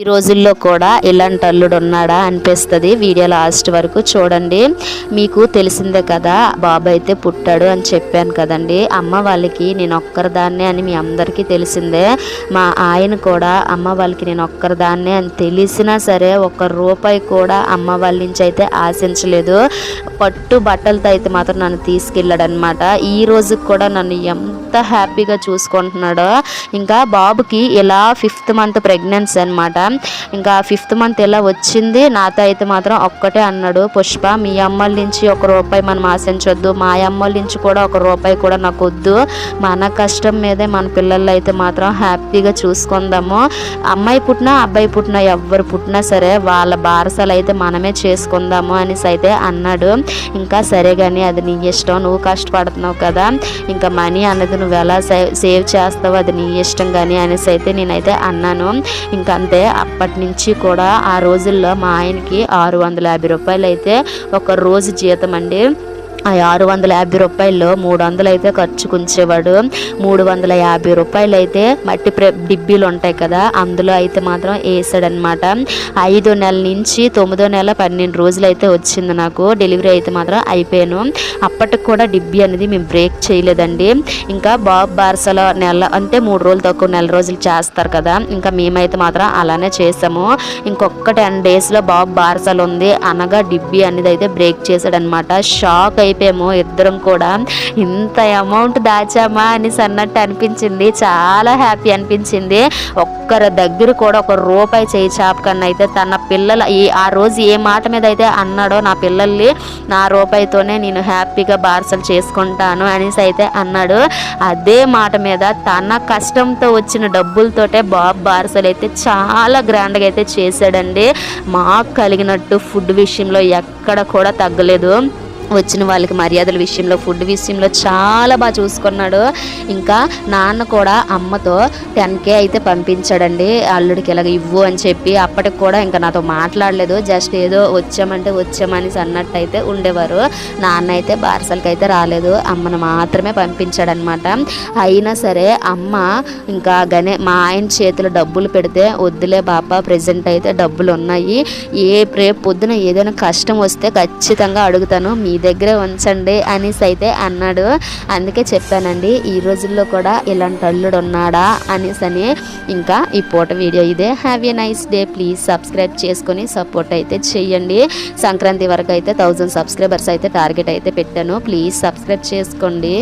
ఈ రోజుల్లో కూడా ఇలాంటి అల్లుడు ఉన్నాడా అనిపిస్తుంది. వీడియో లాస్ట్ వరకు చూడండి. మీకు తెలిసిందే కదా బాబు అయితే పుట్టాడు అని చెప్పాను కదండి. అమ్మ వాళ్ళకి నేను ఒక్కరిదాన్నే అని మీ అందరికీ తెలిసిందే. మా ఆయన కూడా అమ్మ వాళ్ళకి నేను ఒక్కరిదాన్నే అని తెలిసినా సరే ఒక్క రూపాయి కూడా అమ్మ వాళ్ళ నుంచి అయితే ఆశించలేదు. పట్టు బట్టలతో అయితే మాత్రం నన్ను తీసుకెళ్ళాడు అనమాట ఈ రోజుకి కూడా నన్ను ఎంత హ్యాపీగా చూసుకుంటున్నాడో. ఇంకా బాబుకి ఇలా ఫిఫ్త్ మంత్ ప్రెగ్నెన్సీ అనమాట ఇంకా ఫిఫ్త్ మంత్ ఎలా వచ్చింది? నాతో అయితే మాత్రం ఒక్కటే అన్నాడు పుష్ప. మీ అమ్మల నుంచి ఒక రూపాయి మనం ఆశించొద్దు. మా అమ్మల నుంచి కూడా ఒక రూపాయి కూడా నాకు వద్దు. మన కష్టం మీదే మన పిల్లలు అయితే మాత్రం హ్యాపీగా చూసుకుందాము. అమ్మాయి పుట్టినా అబ్బాయి పుట్టినా ఎవ్వరు పుట్టినా సరే వాళ్ళ బారసలు అయితే మనమే చేసుకుందాము అనేసి అయితే అన్నాడు. ఇంకా సరే కానీ అది నీ ఇష్టం. నువ్వు కష్టపడుతున్నావు కదా. ఇంకా మనీ అన్నది నువ్వు ఎలా సేవ్ సేవ్ చేస్తావు అది నీ ఇష్టం కానీ అనేసి అయితే నేనైతే అన్నాను. ఇంకా అంతే అప్పటి నుంచి కూడా ఆ రోజుల్లో మా ఆయనకి ఆరు వందల యాభై రూపాయలు అయితే ఒక రోజు జీతం అండి ఆ ఆరు వందల యాభై రూపాయల్లో మూడు వందలు అయితే ఖర్చుకు ఉంచేవాడు మూడు వందల యాభై రూపాయలు అయితే మట్టి ప్రె డిబ్బీలు ఉంటాయి కదా అందులో అయితే మాత్రం వేసాడనమాట ఐదో నెల నుంచి తొమ్మిదో నెల పన్నెండు రోజులు అయితే వచ్చింది నాకు. డెలివరీ అయితే మాత్రం అయిపోయాను. అప్పటికి కూడా డిబ్బీ అనేది మేము బ్రేక్ చేయలేదండి. ఇంకా బాబ్ బార్సలో నెల అంటే మూడు రోజులు తక్కువ నెల రోజులు చేస్తారు కదా ఇంకా మేమైతే మాత్రం అలానే చేసాము. ఇంకొక టెన్ డేస్లో బాబ్ బార్సలు ఉంది అనగా డిబ్బీ అనేది అయితే బ్రేక్ చేశాడనమాట షాక్ అయిపోయాము ఇద్దరం కూడా. ఇంత అమౌంట్ దాచామా అనేసి అన్నట్టు అనిపించింది. చాలా హ్యాపీ అనిపించింది. ఒక్కరి దగ్గర కూడా ఒక రూపాయి చేయి చాపకన్నా అయితే తన పిల్లల ఈ ఆ రోజు ఏ మాట మీద అయితే అన్నాడో నా పిల్లల్ని నా రూపాయితోనే నేను హ్యాపీగా బార్సల్ చేసుకుంటాను అనేసి అయితే అన్నాడు. అదే మాట మీద తన కష్టంతో వచ్చిన డబ్బులతోటే బాబు బార్సల్ అయితే చాలా గ్రాండ్గా అయితే చేశాడండి. మాకు కలిగినట్టు ఫుడ్ విషయంలో ఎక్కడ కూడా తగ్గలేదు. వచ్చిన వాళ్ళకి మర్యాదల విషయంలో ఫుడ్ విషయంలో చాలా బాగా చూసుకున్నాడు. ఇంకా నాన్న కూడా అమ్మతో టెన్ కే అయితే పంపించాడండి. అల్లుడికి ఇలాగ ఇవ్వు అని చెప్పి అప్పటికి కూడా ఇంకా నాతో మాట్లాడలేదు. జస్ట్ ఏదో వచ్చామంటే వచ్చామని అన్నట్టు అయితే ఉండేవారు. నాన్న అయితే బారసలకి అయితే రాలేదు. అమ్మను మాత్రమే పంపించాడనమాట. అయినా సరే అమ్మ ఇంకా గనే మా ఆయన చేతిలో డబ్బులు పెడితే వద్దులే బాపా ప్రజెంట్ అయితే డబ్బులు ఉన్నాయి. ఏ రేపు పొద్దున ఏదైనా కష్టం వస్తే ఖచ్చితంగా అడుగుతాను. మీ దగ్గరే ఉంచండి అనేసి అయితే అన్నాడు. అందుకే చెప్పానండి ఈ రోజుల్లో కూడా ఇలాంటి అల్లుడు ఉన్నాడా అనేసి అని. ఇంకా ఈ పూట వీడియో ఇదే. Have a nice day please subscribe చేసుకొని సపోర్ట్ అయితే చేయండి. సంక్రాంతి వరకు అయితే థౌజండ్ సబ్స్క్రైబర్స్ అయితే టార్గెట్ అయితే పెట్టాను. ప్లీజ్ సబ్స్క్రైబ్ చేసుకోండి.